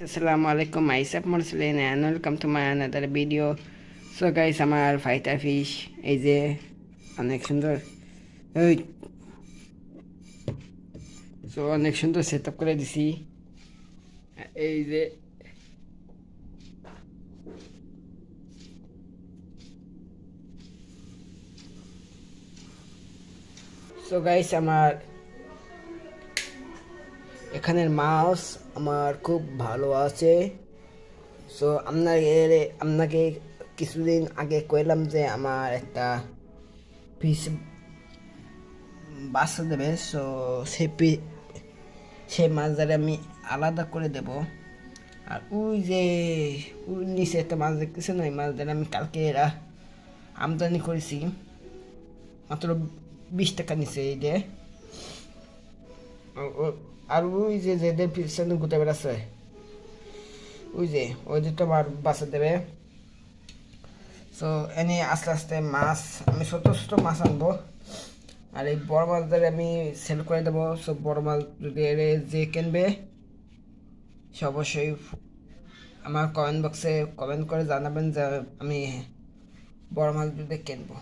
Assalamu alaikum, myself Mursalin and welcome to my another video. So guys, আমার fighter fish এই যে অনেক সুন্দর ওই সো অনেক সুন্দর সেট করে দিছি এই যে সো গাইস আমার এখানের মাছ আমার খুব ভালো আছে। সো আপনাকে আপনাকে কিছুদিন আগে কইলাম যে আমার একটা পিস বাচ্চা দেবে। সো সেই পি, সেই মাছদারে আমি আলাদা করে দেব। আর ওই যে, ওই নিচে একটা মাছ দেখতেছে না ওই মাছদারে আমি কালকে এরা আমদানি করেছি। মাত্র বিশ টাকা নিচে এই যে। আর ওই যে যেদের পিছনে ঘুরতে বেড়াচ্ছে, ওই যে, ওই দুটো আমার বাসা দেবে। সো এনে আস্তে আস্তে মাছ, আমি ছোটো ছোটো মাছ আনব। আর এই বড় মাছদের আমি সেল করে দেবো। সো বড় মাছ যদি যে কিনবে, সে অবশ্যই আমার কমেন্ট বক্সে কমেন্ট করে জানাবেন যে আমি বড় মাছ যদি কিনবো।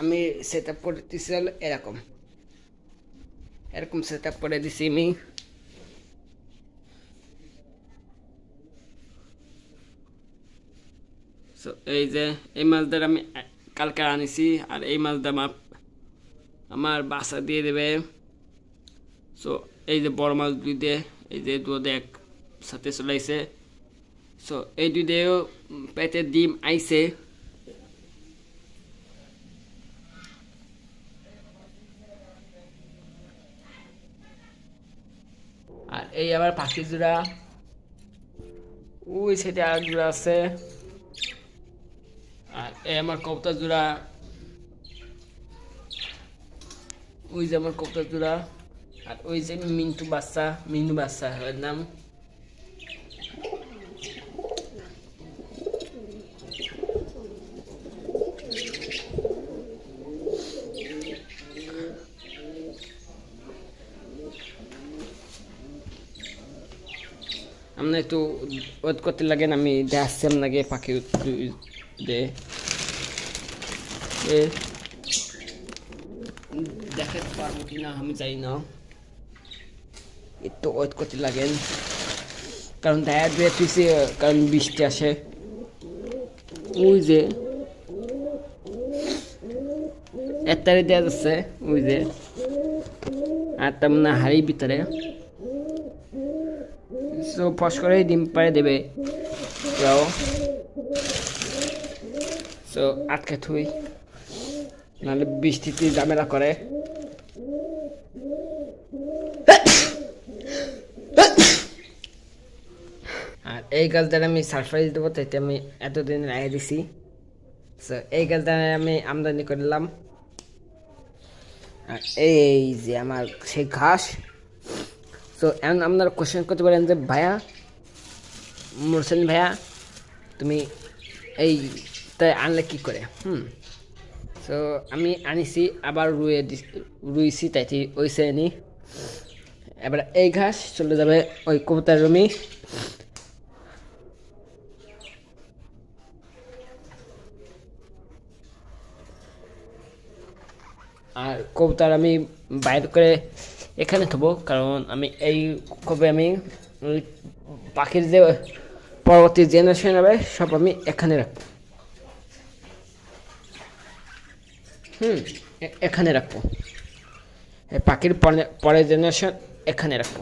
আমি সেট আপ করে দিছি এরকম এরকম সেট আপ করে দিছি আমি So, এই যে এই মাছদের আমি কালকে আনিছি আর এই মাছটা আমার আমার বাসা দিয়ে দেবে সো এই যে বড় মাছ দুই দিয়ে এই যে দুধ এক সাথে চলে আইছে সো এই দুই দিয়েও পেটে ডিম আইছে আর এই আবার পাখি জোড়া। ওই সেটি আর জোড়া আছে। আর এই আমার কবতা জোড়া। ওই যে আমার কবতা জোড়া। আর ওই যে মিন্টু বাচ্চা মিন্টু বাচ্চা নাম। আমরা একটু ওয়েট করতে লাগেন, আমি দেখাচ্ছি আপনাকে পাখি দে। দেখাতে পারব কি না, আমি জানি না। একটু ওয়েট করতে লাগেন, কারণ দেখা দিয়ে পিছিয়ে কারণ বৃষ্টি আসে। ওই যে একটারে দেওয়া যাচ্ছে, ওই যে, আর তার মানে হাড়ির ভিতরে। সো ফস করে ডিম পাড়ে দেবে। যাও। সো আটকে থুই। নাহলে বৃষ্টিতে ঝামেলা করে। আর এই গাছটা আমি সারপ্রাইজ দেবো তাইতে আমি এতদিন রেখে দিছি। সো এই গাছটা আমি আমদানি করলাম আর এই যে আমার সেই ঘাস। তো এখন আপনারা কোশ্চেন করতে পারেন যে, ভাইয়া মুরসেন ভাইয়া, তুমি এই তাই আনলে কি করে? হুম। তো আমি আনিছি, আবার রুয়ে রুইছি তাইতে ওই সে নি। এবার এই ঘাস চলে যাবে ওই কবুতার রুমি। আর কবুতর আমি বাইর করে এখানে থবো, কারণ আমি এই কবে আমি পাখির যে পরবর্তী জেনারেশন হবে, সব আমি এখানে রাখব। হুম এখানে রাখব। পাখির পরে জেনারেশন এখানে রাখব।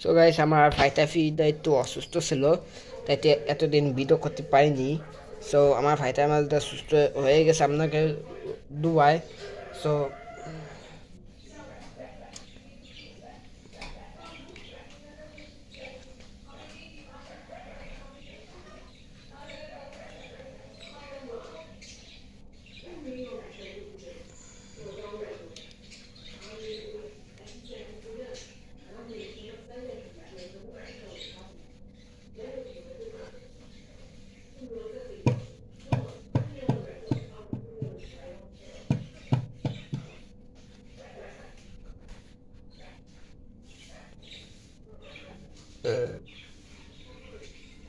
সো গাইস আমার ফাইটা ফিটা একটু অসুস্থ ছিল। তাইতে এতদিন ভিডিও করতে পারিনি সো আমার ফাইটা মালটা সুস্থ হয়ে গেছে। আপনাকে দুবাই। সো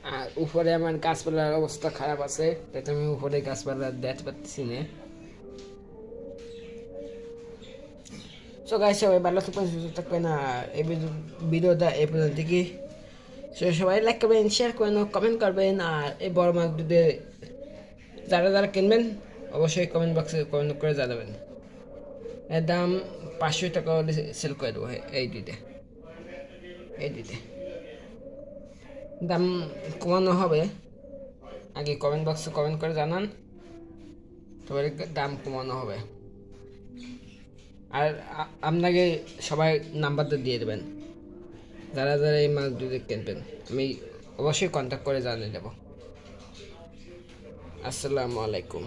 আর উপরে আমার গাছপালার অবস্থা খারাপ আছে তাই আমি উপরে গাছপালা দেখতে পাচ্ছি না। সো গাইস সবাই ভালো থাকবেন, সুস্থ থাকবেন, আর এই ভিডিও- ভিডিওটা এই পর্যন্ত কি সবাই লাইক করবেন শেয়ার করবেন কমেন্ট করবেন, আর এই বড় মাছ দুধে যারা যারা কিনবেন, অবশ্যই কমেন্ট বক্সে কমেন্ট করে জানাবেন। এর দাম পাঁচশো টাকা সেল করে দেবো, এই দুইটা। এই দুইটা। দাম কমানো হবে। আগে কমেন্ট বক্সে কমেন্ট করে জানান। তবে দাম কমানো হবে। আর আপনাকে সবাই নাম্বারটা দিয়ে দেবেন। যারা যারা এই মাছ দুধে কিনবেন, আমি অবশ্যই কন্ট্যাক্ট করে জানিয়ে দেবো। আসসালামু আলাইকুম।